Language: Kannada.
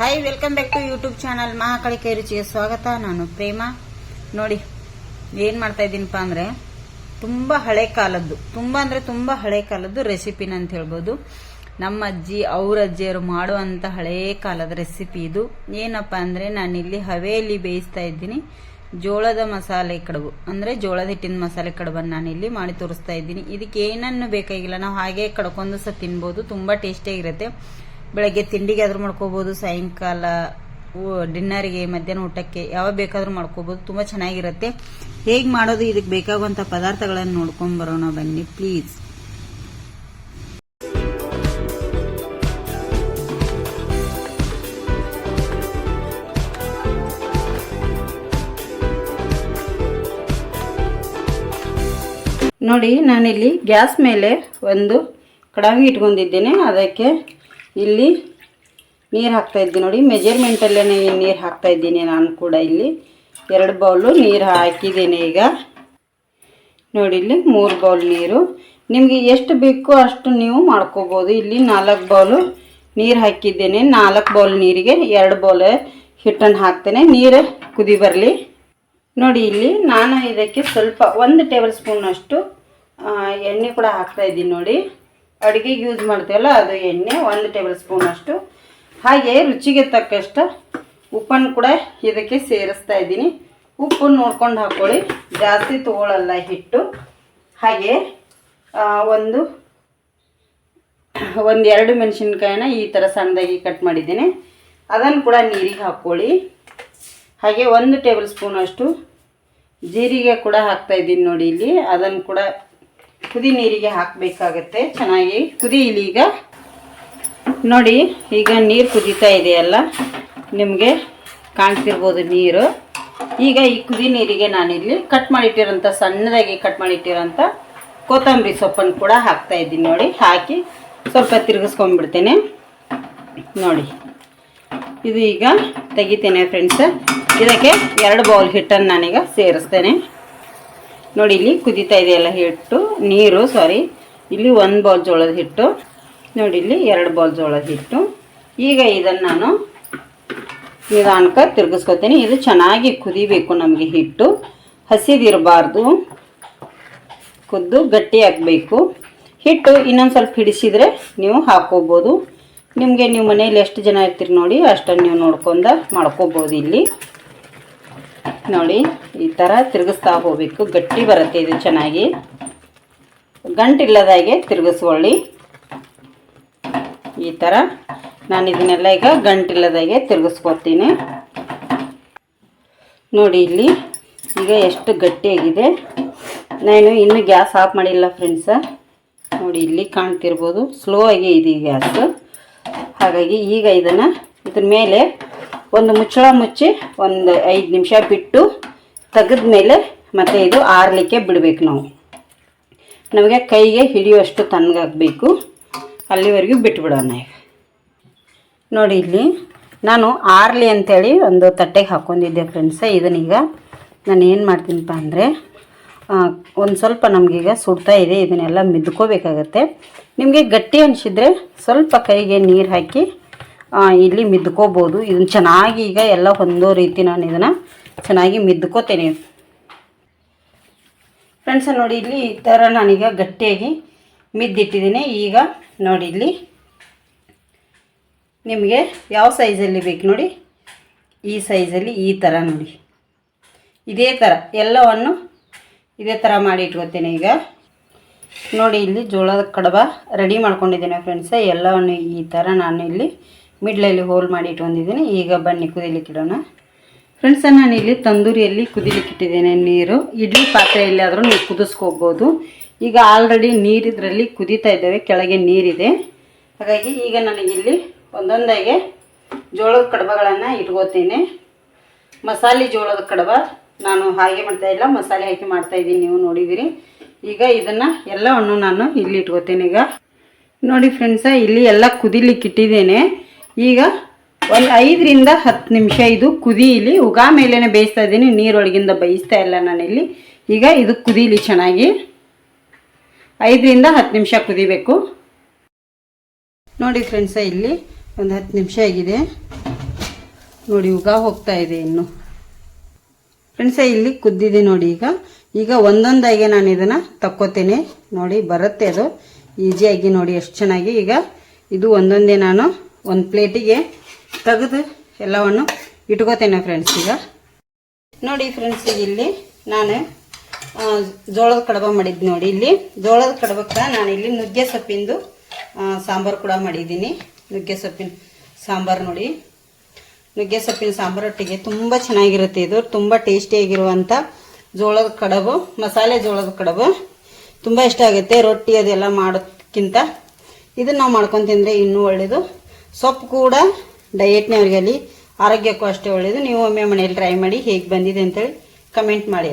Hi welcome back to YouTube channel ಮಹಾಕಳಿಕೆ ರುಚಿಗೆ ಸ್ವಾಗತ ನಾನು ಪ್ರೇಮ ನೋಡಿ ಏನ್ ಮಾಡ್ತಾ ಇದ್ದೀನಪ್ಪ ಅಂದ್ರೆ, ತುಂಬಾ ಹಳೆ ಕಾಲದ್ದು, ತುಂಬಾ ಅಂದ್ರೆ ತುಂಬಾ ಹಳೆ ಕಾಲದ್ದು ರೆಸಿಪಿನ ಅಂತ ಹೇಳ್ಬೋದು. ನಮ್ಮ ಅಜ್ಜಿ, ಅವ್ರ ಅಜ್ಜಿಯವರು ಮಾಡುವಂತ ಹಳೆ ಕಾಲದ ರೆಸಿಪಿ ಇದು. ಏನಪ್ಪ ಅಂದ್ರೆ, ನಾನಿಲ್ಲಿ ಹವೆಯಲ್ಲಿ ಬೇಯಿಸ್ತಾ ಇದ್ದೀನಿ. ಜೋಳದ ಮಸಾಲೆ ಕಡುಬು, ಅಂದ್ರೆ ಜೋಳದ ಹಿಟ್ಟಿನ ಮಸಾಲೆ ಕಡುಬನ್ನು ಇಲ್ಲಿ ಮಾಡಿ ತೋರಿಸ್ತಾ ಇದ್ದೀನಿ. ಇದಕ್ಕೆ ಏನನ್ನು ಬೇಕಾಗಿಲ್ಲ, ನಾವು ಹಾಗೆ ಕಡ್ಕೊಂಡು ಸಹ ತಿನ್ಬೋದು. ತುಂಬಾ ಟೇಸ್ಟಿಯಾಗಿರುತ್ತೆ ಬೆಳಗ್ಗೆ ತಿಂಡಿಗೆ ಆದರೂ ಮಾಡ್ಕೋಬಹುದು ಸಾಯಂಕಾಲ ಡಿನ್ನರ್ಗೆ, ಮಧ್ಯಾಹ್ನ ಊಟಕ್ಕೆ ಯಾವಾಗ ಬೇಕಾದರೂ ಮಾಡ್ಕೋಬೋದು. ತುಂಬಾ ಚೆನ್ನಾಗಿರುತ್ತೆ. ಹೇಗೆ ಮಾಡೋದು? ಇದಕ್ಕೆ ಬೇಕಾಗುವಂತ ಪದಾರ್ಥಗಳನ್ನು ನೋಡ್ಕೊಂಡ್ ಬರೋಣ ಬನ್ನಿ, ಪ್ಲೀಸ್. ನೋಡಿ, ನಾನಿಲ್ಲಿ ಗ್ಯಾಸ್ ಮೇಲೆ ಒಂದು ಕಡಾಯಿ ಇಟ್ಕೊಂಡಿದ್ದೇನೆ. ಅದಕ್ಕೆ ಇಲ್ಲಿ ನೀರು ಹಾಕ್ತಾ ಇದ್ದೀನಿ ನೋಡಿ. ಮೆಜರ್ಮೆಂಟಲ್ಲೇ ನೀರು ಹಾಕ್ತಾ ಇದ್ದೀನಿ ನಾನು ಕೂಡ ಇಲ್ಲಿ. ಎರಡು ಬೌಲು ನೀರು ಹಾಕಿದ್ದೀನಿ ಈಗ. ನೋಡಿ ಇಲ್ಲಿ ಮೂರು ಬೌಲ್ ನೀರು. ನಿಮಗೆ ಎಷ್ಟು ಬೇಕೋ ಅಷ್ಟು ನೀವು ಮಾಡ್ಕೋಬೋದು. ಇಲ್ಲಿ ನಾಲ್ಕು ಬೌಲು ನೀರು ಹಾಕಿದ್ದೇನೆ. ನಾಲ್ಕು ಬೌಲ್ ನೀರಿಗೆ ಎರಡು ಬೌಲ್ ಹಿಟ್ಟನ್ನು ಹಾಕ್ತೇನೆ. ನೀರು ಕುದಿ ಬರಲಿ. ನೋಡಿ ಇಲ್ಲಿ ನಾನು ಇದಕ್ಕೆ ಸ್ವಲ್ಪ ಒಂದು ಟೇಬಲ್ ಸ್ಪೂನಷ್ಟು ಎಣ್ಣೆ ಕೂಡ ಹಾಕ್ತಾ ಇದ್ದೀನಿ ನೋಡಿ. ಅಡುಗೆಗೆ ಯೂಸ್ ಮಾಡ್ತೀವಲ್ಲ, ಅದು ಎಣ್ಣೆ, ಒಂದು ಟೇಬಲ್ ಸ್ಪೂನ್ ಅಷ್ಟು. ಹಾಗೆ ರುಚಿಗೆ ತಕ್ಕಷ್ಟು ಉಪ್ಪನ್ನು ಕೂಡ ಇದಕ್ಕೆ ಸೇರಿಸ್ತಾ ಇದ್ದೀನಿ. ಉಪ್ಪು ನೋಡ್ಕೊಂಡು ಹಾಕ್ಕೊಳ್ಳಿ ಜಾಸ್ತಿ ತಗೊಳ್ಳಲ್ಲ ಹಿಟ್ಟು. ಹಾಗೆ ಒಂದು ಒಂದು ಎರಡು ಮೆಣಸಿನ್ಕಾಯಿನ ಈ ಥರ ಸಣ್ಣದಾಗಿ ಕಟ್ ಮಾಡಿದ್ದೀನಿ. ಅದನ್ನು ಕೂಡ ನೀರಿಗೆ ಹಾಕ್ಕೊಳ್ಳಿ ಹಾಗೆ ಒಂದು ಟೇಬಲ್ ಸ್ಪೂನಷ್ಟು ಜೀರಿಗೆ ಕೂಡ ಹಾಕ್ತಾಯಿದ್ದೀನಿ ನೋಡಿ ಇಲ್ಲಿ. ಅದನ್ನು ಕೂಡ ಕುದಿ ನೀರಿಗೆ ಹಾಕಬೇಕಾಗತ್ತೆ. ಚೆನ್ನಾಗಿ ಕುದಿಯಲಿ ಈಗ ನೋಡಿ, ಈಗ ನೀರು ಕುದೀತಾ ಇದೆಯಲ್ಲ, ನಿಮಗೆ ಕಾಣ್ತಿರ್ಬೋದು ನೀರು. ಈಗ ಈ ಕುದಿ ನೀರಿಗೆ ನಾನಿಲ್ಲಿ ಕಟ್ ಮಾಡಿಟ್ಟಿರೋಂಥ, ಸಣ್ಣದಾಗಿ ಕಟ್ ಮಾಡಿಟ್ಟಿರೋಂಥ ಕೊತ್ತಂಬರಿ ಸೊಪ್ಪನ್ನು ಕೂಡ ಹಾಕ್ತಾ ಇದ್ದೀನಿ ನೋಡಿ. ಹಾಕಿ ಸ್ವಲ್ಪ ತಿರುಗಿಸ್ಕೊಂಡ್ಬಿಡ್ತೇನೆ. ನೋಡಿ, ಇದು ಈಗ ತೆಗಿತೇನೆ ಫ್ರೆಂಡ್ಸ್ ಇದಕ್ಕೆ ಎರಡು ಬೌಲ್ ಹಿಟ್ಟನ್ನು ನಾನೀಗ ಸೇರಿಸ್ತೇನೆ. ನೋಡಿ ಇಲ್ಲಿ ಕುದೀತಾ ಇದೆಯಲ್ಲ ಹಿಟ್ಟು, ನೀರು ಸಾರಿ ಇಲ್ಲಿ ಒಂದು ಬೌಲ್ ಜೋಳದ ಹಿಟ್ಟು, ನೋಡಿ ಇಲ್ಲಿ ಎರಡು ಬೌಲ್ ಜೋಳದ ಹಿಟ್ಟು. ಈಗ ಇದನ್ನು ನಾನು ನಿಧಾನಕ್ಕೆ ತಿರುಗಿಸ್ಕೊತೀನಿ. ಇದು ಚೆನ್ನಾಗಿ ಕುದಿಬೇಕು ನಮಗೆ ಹಿಟ್ಟು. ಹಸಿದಿರಬಾರ್ದು ಕುದ್ದು ಗಟ್ಟಿ ಹಾಕಬೇಕು ಹಿಟ್ಟು ಇನ್ನೊಂದು ಸ್ವಲ್ಪ ಹಿಡಿಸಿದರೆ ನೀವು ಹಾಕೋಬೋದು. ನಿಮಗೆ ನೀವು ಮನೆಯಲ್ಲಿ ಎಷ್ಟು ಜನ ಇರ್ತೀರಿ ನೋಡಿ ಅಷ್ಟನ್ನು ನೀವು ನೋಡ್ಕೊಂಡ ಮಾಡ್ಕೋಬೋದು ಇಲ್ಲಿ. ನೋಡಿ, ಈ ಥರ ತಿರುಗಿಸ್ತಾ ಹೋಗಬೇಕು. ಗಟ್ಟಿ ಬರುತ್ತೆ ಇದು ಚೆನ್ನಾಗಿ. ಗಂಟಿಲ್ಲದಾಗೆ ತಿರುಗಿಸ್ಕೊಳ್ಳಿ. ಈ ಥರ ನಾನು ಇದನ್ನೆಲ್ಲ ಈಗ ಗಂಟಿಲ್ಲದಾಗೆ ತಿರುಗಿಸ್ಕೊತೀನಿ. ನೋಡಿ ಇಲ್ಲಿ ಈಗ ಎಷ್ಟು ಗಟ್ಟಿಯಾಗಿದೆ. ನಾನು ಇನ್ನೂ ಗ್ಯಾಸ್ ಆಫ್ ಮಾಡಿಲ್ಲ ಫ್ರೆಂಡ್ಸ. ನೋಡಿ ಇಲ್ಲಿ ಕಾಣ್ತಿರ್ಬೋದು. ಸ್ಲೋ ಆಗಿ ಇದೆ ಗ್ಯಾಸ್. ಹಾಗಾಗಿ ಈಗ ಇದನ್ನು ಇದ್ರ ಮೇಲೆ ಒಂದು ಮುಚ್ಚಳ ಮುಚ್ಚಿ ಒಂದು ಐದು ನಿಮಿಷ ಬಿಟ್ಟು ತೆಗೆದ ಮೇಲೆ ಮತ್ತೆ ಇದು ಆರಲಿಕ್ಕೆ ಬಿಡಬೇಕು ನಾವು. ನಮಗೆ ಕೈಗೆ ಹಿಡಿಯುವಷ್ಟು ತಣ್ಣಗಾಗಬೇಕು ಅಲ್ಲಿವರೆಗೂ ಬಿಟ್ಬಿಡೋಣ ಈಗ. ನೋಡಿ ಇಲ್ಲಿ ನಾನು ಆರಲಿ ಅಂತೇಳಿ ಒಂದು ತಟ್ಟೆಗೆ ಹಾಕ್ಕೊಂಡಿದ್ದೆ ಫ್ರೆಂಡ್ಸ ಇದನ್ನೀಗ ನಾನು ಏನು ಮಾಡ್ತೀನಪ್ಪ ಅಂದರೆ ಒಂದು ಸ್ವಲ್ಪ ನಮಗೀಗ ಸುಡ್ತಾ ಇದೆ, ಇದನ್ನೆಲ್ಲ ಮಿದ್ಕೋಬೇಕಾಗತ್ತೆ. ನಿಮಗೆ ಗಟ್ಟಿ ಅನಿಸಿದ್ರೆ ಸ್ವಲ್ಪ ಕೈಗೆ ನೀರು ಹಾಕಿ ಇಲ್ಲಿ ಮಿದ್ಕೋಬೋದು. ಇದನ್ನು ಚೆನ್ನಾಗಿ ಈಗ ಎಲ್ಲ ಹೊಂದೋ ರೀತಿ ನಾನು ಇದನ್ನು ಚೆನ್ನಾಗಿ ಮಿದ್ಕೋತೇನೆ. ಫ್ರೆಂಡ್ಸ್ ನೋಡಿ ಇಲ್ಲಿ ಈ ಥರ ನಾನೀಗ ಗಟ್ಟಿಯಾಗಿ ಮಿದ್ದಿಟ್ಟಿದ್ದೀನಿ. ಈಗ ನೋಡಿ ಇಲ್ಲಿ ನಿಮಗೆ ಯಾವ ಸೈಜಲ್ಲಿ ಬೇಕು ನೋಡಿ. ಈ ಸೈಜಲ್ಲಿ ಈ ಥರ ನೋಡಿ. ಇದೇ ಥರ ಎಲ್ಲವನ್ನು ಇದೇ ಥರ ಮಾಡಿ ಇಟ್ಕೋತೇನೆ ಈಗ. ನೋಡಿ ಇಲ್ಲಿ ಜೋಳದ ಕಡಬ ರೆಡಿ ಮಾಡ್ಕೊಂಡಿದ್ದೇನೆ ಫ್ರೆಂಡ್ಸ ಎಲ್ಲವನ್ನು ಈ ಥರ ನಾನು ಇಲ್ಲಿ ಮಿಡ್ಲಲ್ಲಿ ಹೋಲ್ ಮಾಡಿ ಇಟ್ಕೊಂಡಿದ್ದೀನಿ. ಈಗ ಬನ್ನಿ ಕುದಿಲಿಕ್ಕಿಡೋಣ ಫ್ರೆಂಡ್ಸ ನಾನು ಇಲ್ಲಿ ತಂದೂರಿಯಲ್ಲಿ ಕುದಿಲಿಕ್ಕಿಟ್ಟಿದ್ದೇನೆ ನೀರು, ಇಡ್ಲಿ ಪಾತ್ರೆಯಲ್ಲಿ ಆದರೂ ನೀವು ಕುದಿಸ್ಕೋಬೋದು ಈಗ ಆಲ್ರೆಡಿ ನೀರು ಇದರಲ್ಲಿ ಕುದೀತಾ ಇದ್ದಾವೆ. ಕೆಳಗೆ ನೀರಿದೆ. ಹಾಗಾಗಿ ಈಗ ನನಗಿಲ್ಲಿ ಒಂದೊಂದಾಗೆ ಜೋಳದ ಕಡಬಗಳನ್ನು ಇಟ್ಕೋತೀನಿ. ಮಸಾಲೆ ಜೋಳದ ಕಡಬ ನಾನು ಹಾಗೆ ಮಾಡ್ತಾ ಇಲ್ಲ. ಮಸಾಲೆ ಹಾಕಿ ಮಾಡ್ತಾ ಇದ್ದೀನಿ. ನೀವು ನೋಡಿದ್ದೀರಿ. ಈಗ ಇದನ್ನು ಎಲ್ಲವನ್ನು ನಾನು ಇಲ್ಲಿ ಇಟ್ಕೋತೀನಿ. ಈಗ ನೋಡಿ ಫ್ರೆಂಡ್ಸ ಇಲ್ಲಿ ಎಲ್ಲ ಕುದಿಲಿಕ್ಕೆ ಇಟ್ಟಿದ್ದೇನೆ. ಈಗ ಒಂದು ಐದರಿಂದ ಹತ್ತು ನಿಮಿಷ ಇದು ಕುದೀಲಿ, ಉಗಾ ಮೇಲೇ ಬೇಯಿಸ್ತಾ ಇದ್ದೀನಿ. ನೀರೊಳಗಿಂದ ಬೇಯಿಸ್ತಾ ಇಲ್ಲ ನಾನಿಲ್ಲಿ. ಈಗ ಇದು ಕುದೀಲಿ ಚೆನ್ನಾಗಿ. ಐದರಿಂದ ಹತ್ತು ನಿಮಿಷ ಕುದಿಬೇಕು. ನೋಡಿ ಫ್ರೆಂಡ್ಸ ಇಲ್ಲಿ ಒಂದು ಹತ್ತು ನಿಮಿಷ ಆಗಿದೆ. ನೋಡಿ, ಉಗ ಹೋಗ್ತಾ ಇದೆ ಇನ್ನು. ಫ್ರೆಂಡ್ಸ ಇಲ್ಲಿ ಕುದ್ದಿದೆ ನೋಡಿ ಈಗ. ಈಗ ಒಂದೊಂದಾಗಿ ನಾನು ಇದನ್ನು ತಕ್ಕೋತೇನೆ. ನೋಡಿ, ಬರುತ್ತೆ ಅದು. ಈಸಿಯಾಗಿ ನೋಡಿ, ಎಷ್ಟು ಚೆನ್ನಾಗಿ. ಈಗ ಇದು ಒಂದೊಂದೇ ನಾನು ಒಂದು ಪ್ಲೇಟಿಗೆ ತೆಗೆದು ಎಲ್ಲವನ್ನು ಇಟ್ಕೋತೇನೆ ಫ್ರೆಂಡ್ಸ್ ಈಗ. ನೋಡಿ ಫ್ರೆಂಡ್ಸ್ ಇಲ್ಲಿ ನಾನು ಜೋಳದ ಕಡಬ ಮಾಡಿದ್ದು ನೋಡಿ ಇಲ್ಲಿ. ಜೋಳದ ಕಡಬಕ್ಕೆ ನಾನು ಇಲ್ಲಿ ನುಗ್ಗೆ ಸೊಪ್ಪಿಂದು ಸಾಂಬಾರು ಕೂಡ ಮಾಡಿದ್ದೀನಿ. ನುಗ್ಗೆ ಸೊಪ್ಪಿನ ಸಾಂಬಾರು ನೋಡಿ. ನುಗ್ಗೆ ಸೊಪ್ಪಿನ ಸಾಂಬಾರೊಟ್ಟಿಗೆ ತುಂಬ ಚೆನ್ನಾಗಿರುತ್ತೆ ಇದು. ತುಂಬ ಟೇಸ್ಟಿಯಾಗಿರುವಂಥ ಜೋಳದ ಕಡಬು, ಮಸಾಲೆ ಜೋಳದ ಕಡಬು. ತುಂಬ ಇಷ್ಟ ಆಗುತ್ತೆ. ರೊಟ್ಟಿ ಅದೆಲ್ಲ ಮಾಡೋದಕ್ಕಿಂತ ಇದನ್ನು ನಾವು ಮಾಡ್ಕೊಂಡು ತಿಂದರೆ ಇನ್ನೂ ಒಳ್ಳೆಯದು ಸೊಪ್ಪು ಕೂಡ ಡಯೆಟ್ನವ್ರಿಗೆ ಅಲ್ಲಿ. ಆರೋಗ್ಯಕ್ಕೂ ಅಷ್ಟೇ ಒಳ್ಳೆಯದು ನೀವು ಒಮ್ಮೆ ಮನೇಲಿ ಟ್ರೈ ಮಾಡಿ ಹೇಗೆ ಬಂದಿದೆ ಅಂತೇಳಿ ಕಮೆಂಟ್ ಮಾಡಿ